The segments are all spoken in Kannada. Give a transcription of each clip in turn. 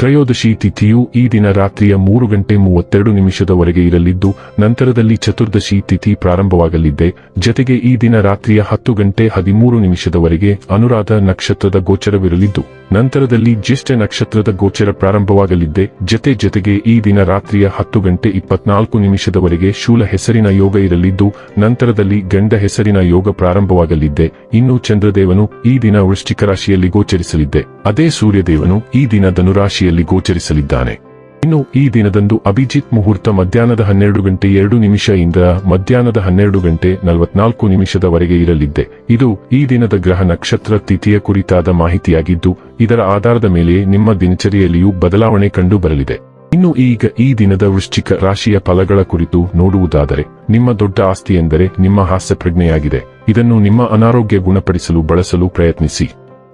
ತ್ರಯೋದಶಿ ತಿಥಿಯು ಈ ದಿನ ರಾತ್ರಿಯ ಮೂರು ಗಂಟೆ ಮೂವತ್ತೆರಡು ನಿಮಿಷದವರೆಗೆ ಇರಲಿದ್ದು, ನಂತರದಲ್ಲಿ ಚತುರ್ದಶಿ ತಿಥಿ ಪ್ರಾರಂಭವಾಗಲಿದೆ ಜತೆಗೆ ಈ ದಿನ ರಾತ್ರಿಯ ಹತ್ತು ಗಂಟೆ ಹದಿಮೂರು ನಿಮಿಷದವರೆಗೆ ಅನುರಾಧ ನಕ್ಷತ್ರದ ಗೋಚರವಿರಲಿದ್ದು. ನಂತರದಲ್ಲಿ ಜ್ಯೇಷ್ಠ ನಕ್ಷತ್ರದ ಗೋಚರ ಪ್ರಾರಂಭವಾಗಲಿದ್ದೆ. ಜತೆ ಜತೆಗೆ ಈ ದಿನ ರಾತ್ರಿಯ ಹತ್ತು ಗಂಟೆ ಇಪ್ಪತ್ನಾಲ್ಕು ನಿಮಿಷದವರೆಗೆ ಶೂಲ ಹೆಸರಿನ ಯೋಗ ಇರಲಿದ್ದು, ನಂತರದಲ್ಲಿ ಗಂಡ ಹೆಸರಿನ ಯೋಗ ಪ್ರಾರಂಭವಾಗಲಿದ್ದೆ. ಇನ್ನು ಚಂದ್ರದೇವನು ಈ ದಿನ ವೃಶ್ಚಿಕ ರಾಶಿಯಲ್ಲಿ ಗೋಚರಿಸಲಿದ್ದೆ. ಅದೇ ಸೂರ್ಯದೇವನು ಈ ದಿನ ಧನುರಾಶಿಯಲ್ಲಿ ಗೋಚರಿಸಲಿದ್ದಾನೆ. ಇನ್ನು ಈ ದಿನದಂದು ಅಭಿಜಿತ್ ಮುಹೂರ್ತ ಮಧ್ಯಾಹ್ನದ ಹನ್ನೆರಡು ಗಂಟೆ ಎರಡು ನಿಮಿಷ ಇಂದ ಮಧ್ಯಾಹ್ನದ ಹನ್ನೆರಡು ಗಂಟೆ ನಲವತ್ನಾಲ್ಕು ನಿಮಿಷದವರೆಗೆ ಇರಲಿದ್ದೆ. ಇದು ಈ ದಿನದ ಗ್ರಹ ನಕ್ಷತ್ರ ತಿಥಿಯ ಕುರಿತಾದ ಮಾಹಿತಿಯಾಗಿದ್ದು, ಇದರ ಆಧಾರದ ಮೇಲೆ ನಿಮ್ಮ ದಿನಚರಿಯಲ್ಲಿಯೂ ಬದಲಾವಣೆ ಕಂಡು ಬರಲಿದೆ ಇನ್ನು ಈಗ ಈ ದಿನದ ವೃಶ್ಚಿಕ ರಾಶಿಯ ಫಲಗಳ ಕುರಿತು ನೋಡುವುದಾದರೆ, ನಿಮ್ಮ ದೊಡ್ಡ ಆಸ್ತಿ ಎಂದರೆ ನಿಮ್ಮ ಹಾಸ್ಯ ಪ್ರಜ್ಞೆಯಾಗಿದೆ ಇದನ್ನು ನಿಮ್ಮ ಅನಾರೋಗ್ಯ ಗುಣಪಡಿಸಲು ಬಳಸಲು ಪ್ರಯತ್ನಿಸಿ.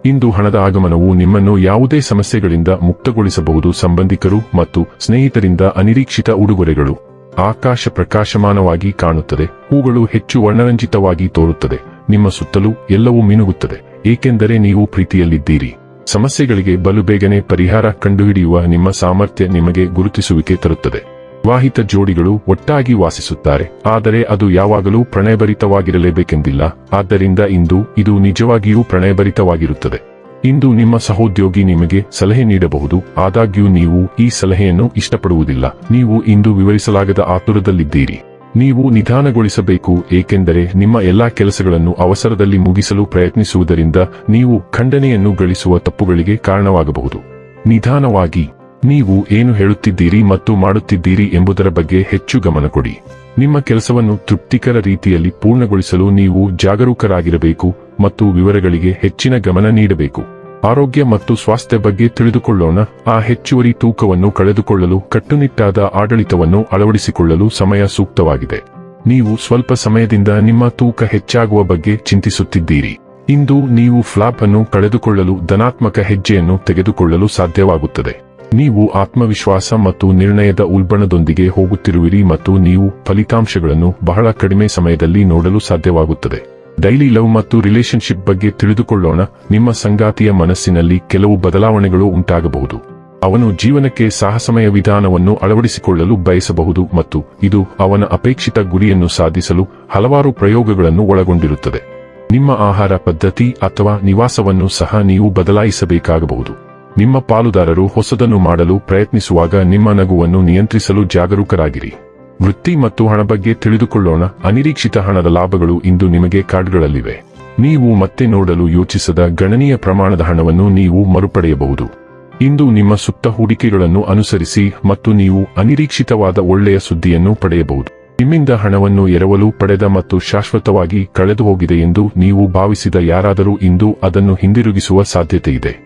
ಇಂದು ಹಣದ ಆಗಮನವು ನಿಮ್ಮನ್ನು ಯಾವುದೇ ಸಮಸ್ಯೆಗಳಿಂದ ಮುಕ್ತಗೊಳಿಸಬಹುದು, ಸಂಬಂಧಿಕರು ಮತ್ತು ಸ್ನೇಹಿತರಿಂದ ಅನಿರೀಕ್ಷಿತ ಉಡುಗೊರೆಗಳು. ಆಕಾಶ ಪ್ರಕಾಶಮಾನವಾಗಿ ಕಾಣುತ್ತದೆ, ಹೂಗಳು ಹೆಚ್ಚು ವರ್ಣರಂಜಿತವಾಗಿ ತೋರುತ್ತದೆ, ನಿಮ್ಮ ಸುತ್ತಲೂ ಎಲ್ಲವೂ ಮಿನುಗುತ್ತದೆ, ಏಕೆಂದರೆ ನೀವು ಪ್ರೀತಿಯಲ್ಲಿದ್ದೀರಿ. ಸಮಸ್ಯೆಗಳಿಗೆ ಬಲು ಬೇಗನೆ ಪರಿಹಾರ ಕಂಡುಹಿಡಿಯುವ ನಿಮ್ಮ ಸಾಮರ್ಥ್ಯ ನಿಮಗೆ ಗುರುತಿಸುವಿಕೆ ತರುತ್ತದೆ. ವಿವಾಹಿತ ಜೋಡಿಗಳು ಒಟ್ಟಾಗಿ ವಾಸಿಸುತ್ತಾರೆ. ಆದರೆ ಅದು ಯಾವಾಗಲೂ ಪ್ರಣಯಭರಿತವಾಗಿರಲೇಬೇಕೆಂದಿಲ್ಲ. ಆದ್ದರಿಂದ ಇಂದು ಇದು ನಿಜವಾಗಿಯೂ ಪ್ರಣಯಭರಿತವಾಗಿರುತ್ತದೆ. ಇಂದು ನಿಮ್ಮ ಸಹೋದ್ಯೋಗಿ ನಿಮಗೆ ಸಲಹೆ ನೀಡಬಹುದು. ಆದಾಗ್ಯೂ ನೀವು ಈ ಸಲಹೆಯನ್ನು ಇಷ್ಟಪಡುವುದಿಲ್ಲ. ನೀವು ಇಂದು ವಿವರಿಸಲಾಗದ ಆತುರದಲ್ಲಿದ್ದೀರಿ. ನೀವು ನಿಧಾನಗೊಳಿಸಬೇಕು, ಏಕೆಂದರೆ ನಿಮ್ಮ ಎಲ್ಲಾ ಕೆಲಸಗಳನ್ನು ಅವಸರದಲ್ಲಿ ಮುಗಿಸಲು ಪ್ರಯತ್ನಿಸುವುದರಿಂದ ನೀವು ಖಂಡನೆಯನ್ನು ಗಳಿಸುವ ತಪ್ಪುಗಳಿಗೆ ಕಾರಣವಾಗಬಹುದು. ನಿಧಾನವಾಗಿ. ನೀವು ಏನು ಹೇಳುತ್ತಿದ್ದೀರಿ ಮತ್ತು ಮಾಡುತ್ತಿದ್ದೀರಿ ಎಂಬುದರ ಬಗ್ಗೆ ಹೆಚ್ಚು ಗಮನ ಕೊಡಿ. ನಿಮ್ಮ ಕೆಲಸವನ್ನು ತೃಪ್ತಿಕರ ರೀತಿಯಲ್ಲಿ ಪೂರ್ಣಗೊಳಿಸಲು ನೀವು ಜಾಗರೂಕರಾಗಿರಬೇಕು ಮತ್ತು ವಿವರಗಳಿಗೆ ಹೆಚ್ಚಿನ ಗಮನ ನೀಡಬೇಕು. ಆರೋಗ್ಯ ಮತ್ತು ಸ್ವಾಸ್ಥ್ಯ ಬಗ್ಗೆ ತಿಳಿದುಕೊಳ್ಳೋಣ. ಆ ಹೆಚ್ಚುವರಿ ತೂಕವನ್ನು ಕಳೆದುಕೊಳ್ಳಲು ಕಟ್ಟುನಿಟ್ಟಾದ ಆಡಳಿತವನ್ನು ಅಳವಡಿಸಿಕೊಳ್ಳಲು ಸಮಯ ಸೂಕ್ತವಾಗಿದೆ. ನೀವು ಸ್ವಲ್ಪ ಸಮಯದಿಂದ ನಿಮ್ಮ ತೂಕ ಹೆಚ್ಚಾಗುವ ಬಗ್ಗೆ ಚಿಂತಿಸುತ್ತಿದ್ದೀರಿ. ಇಂದು ನೀವು ಫ್ಲಾಪ್ ಅನ್ನು ಕಳೆದುಕೊಳ್ಳಲು ಧನಾತ್ಮಕ ಹೆಜ್ಜೆಯನ್ನು ತೆಗೆದುಕೊಳ್ಳಲು ಸಾಧ್ಯವಾಗುತ್ತದೆ. ನೀವು ಆತ್ಮವಿಶ್ವಾಸ ಮತ್ತು ನಿರ್ಣಯದ ಉಲ್ಬಣದೊಂದಿಗೆ ಹೋಗುತ್ತಿರುವಿರಿ ಮತ್ತು ನೀವು ಫಲಿತಾಂಶಗಳನ್ನು ಬಹಳ ಕಡಿಮೆ ಸಮಯದಲ್ಲಿ ನೋಡಲು ಸಾಧ್ಯವಾಗುತ್ತದೆ. ಡೈಲಿ ಲವ್ ಮತ್ತು ರಿಲೇಶನ್ಶಿಪ್ ಬಗ್ಗೆ ತಿಳಿದುಕೊಳ್ಳೋಣ. ನಿಮ್ಮ ಸಂಗಾತಿಯ ಮನಸ್ಸಿನಲ್ಲಿ ಕೆಲವು ಬದಲಾವಣೆಗಳು ಉಂಟಾಗಬಹುದು. ಅವನು ಜೀವನಕ್ಕೆ ಸಾಹಸಮಯ ವಿಧಾನವನ್ನು ಅಳವಡಿಸಿಕೊಳ್ಳಲು ಬಯಸಬಹುದು ಮತ್ತು ಇದು ಅವನ ಅಪೇಕ್ಷಿತ ಗುರಿಯನ್ನು ಸಾಧಿಸಲು ಹಲವಾರು ಪ್ರಯೋಗಗಳನ್ನು ಒಳಗೊಂಡಿರುತ್ತದೆ. ನಿಮ್ಮ ಆಹಾರ ಪದ್ಧತಿ ಅಥವಾ ನಿವಾಸವನ್ನು ಸಹ ನೀವು ಬದಲಾಯಿಸಬೇಕಾಗಬಹುದು. ನಿಮ್ಮ ಪಾಲುದಾರರು ಹೊಸದನ್ನು ಮಾಡಲು ಪ್ರಯತ್ನಿಸುವಾಗ ನಿಮ್ಮ ನಗುವನ್ನು ನಿಯಂತ್ರಿಸಲು ಜಾಗರೂಕರಾಗಿರಿ. ವೃತ್ತಿ ಮತ್ತು ಹಣ ಬಗ್ಗೆ ತಿಳಿದುಕೊಳ್ಳೋಣ. ಅನಿರೀಕ್ಷಿತ ಹಣದ ಲಾಭಗಳು ಇಂದು ನಿಮಗೆ ಕಾರ್ಡ್ಗಳಲ್ಲಿವೆ ನೀವು ಮತ್ತೆ ನೋಡಲು ಯೋಚಿಸದ ಗಣನೀಯ ಪ್ರಮಾಣದ ಹಣವನ್ನು ನೀವು ಮರುಪಡೆಯಬಹುದು. ಇಂದು ನಿಮ್ಮ ಸುತ್ತ ಹೂಡಿಕೆಗಳನ್ನು ಅನುಸರಿಸಿ ಮತ್ತು ನೀವು ಅನಿರೀಕ್ಷಿತವಾದ ಒಳ್ಳೆಯ ಸುದ್ದಿಯನ್ನು ಪಡೆಯಬಹುದು. ನಿಮ್ಮಿಂದ ಹಣವನ್ನು ಎರವಲು ಪಡೆದ ಮತ್ತು ಶಾಶ್ವತವಾಗಿ ಕಳೆದುಹೋಗಿದೆ ಎಂದು ನೀವು ಭಾವಿಸಿದ ಯಾರಾದರೂ ಇಂದು ಅದನ್ನು ಹಿಂದಿರುಗಿಸುವ ಸಾಧ್ಯತೆಯಿದೆ.